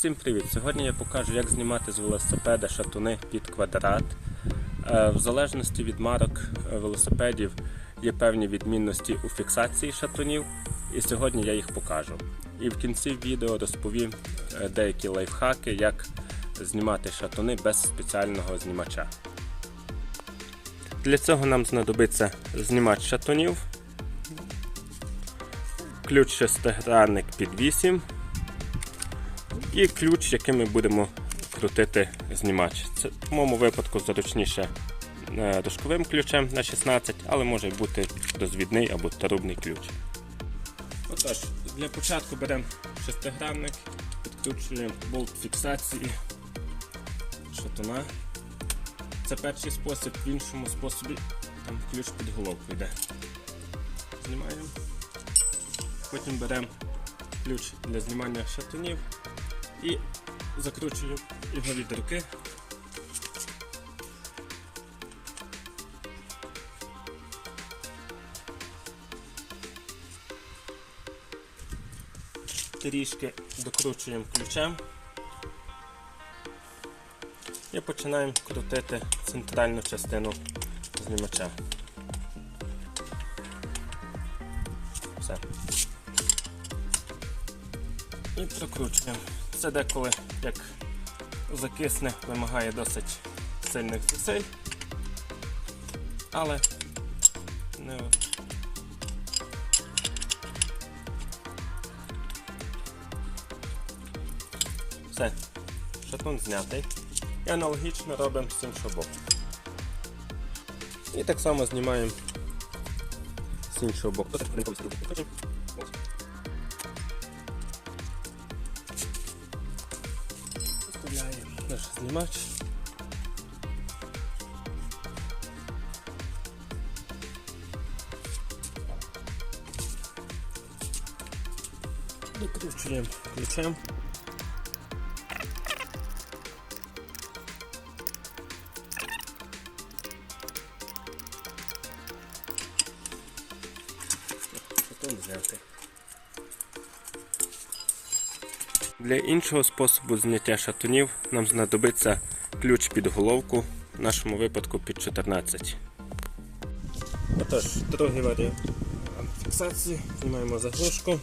Всім привіт! Сьогодні я покажу, як знімати з велосипеда шатуни під квадрат. Е, В залежності від марок е, велосипедів є певні відмінності у фіксації шатунів, і сьогодні я їх покажу. І в кінці відео розповім е, деякі лайфхаки, як знімати шатуни без спеціального знімача. Для цього нам знадобиться знімач шатунів, ключ шестигранник під 8 і ключ, яким ми будемо крутити знімач. Це в моєму випадку зручніше е, дошковим ключем на 16, але може бути розвідний або трубний ключ. Отож, для початку беремо шестигранник, підключуємо болт фіксації шатуна. Це перший спосіб, в іншому способі там ключ під головку йде. Знімаємо. Потім беремо ключ для знімання шатунів і закручую його від руки. Трішки докручуємо ключем і починаємо крутити центральну частину знімача. Все. І прокручуємо. Це деколи як закисне, вимагає досить сильних зусиль, але не все, шатун знятий. І аналогічно робимо з іншого боку. І так само знімаємо з іншого боку. Наш знімач. Докручуємо ключем. Потім зняти. Для іншого способу зняття шатунів нам знадобиться ключ під головку, в нашому випадку під 14. Отож, другий варіант фіксації. Знімаємо заглушку,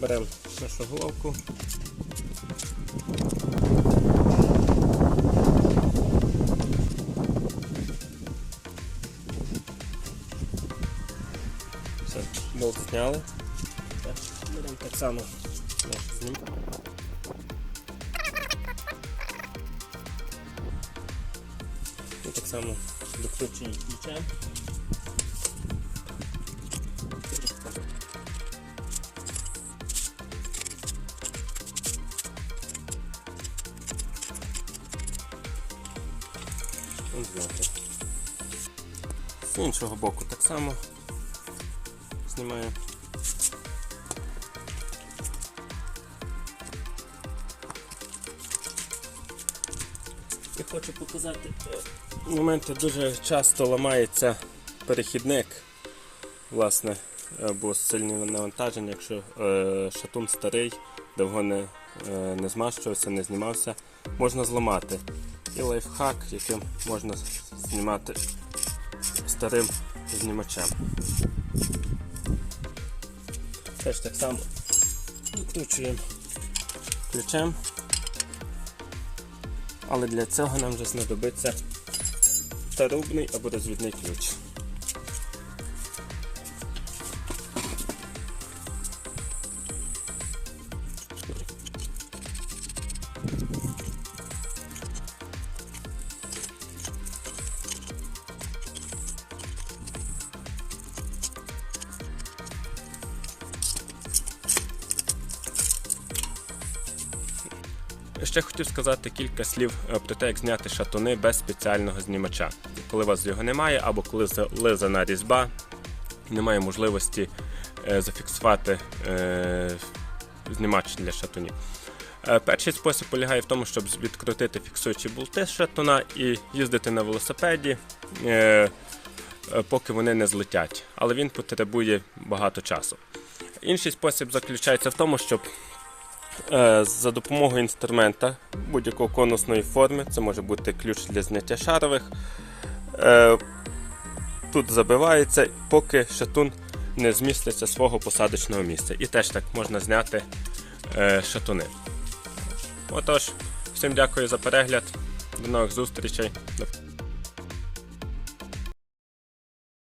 беремо нашу головку. Все, болт зняли. Беремо так само. І так само докручуємо ключем. З іншого боку так само знімаємо. Я хочу показати е, моменти дуже часто ламається перехідник, власне, або сильне навантаження, якщо е, шатун старий, довго не, е, не змащувався, не знімався, можна зламати. І лайфхак, яким можна знімати старим знімачем. Теж так само викручуємо ключем. Але для цього нам вже знадобиться трубний або розвідний ключ. Ще хотів сказати кілька слів про те, як зняти шатуни без спеціального знімача. Коли у вас його немає, або коли зализана різьба, немає можливості е, зафіксувати е, знімач для шатунів. Е, Перший спосіб полягає в тому, щоб відкрутити фіксуючі болти з шатуна і їздити на велосипеді, поки вони не злетять. Але він потребує багато часу. Інший спосіб заключається в тому, щоб За допомогою інструмента будь-якої конусної форми, це може бути ключ для зняття шарових. Е, Тут забивається, поки шатун не зміститься свого посадочного місця. І теж так можна зняти е, шатуни. Отож, всім дякую за перегляд. До нових зустрічей.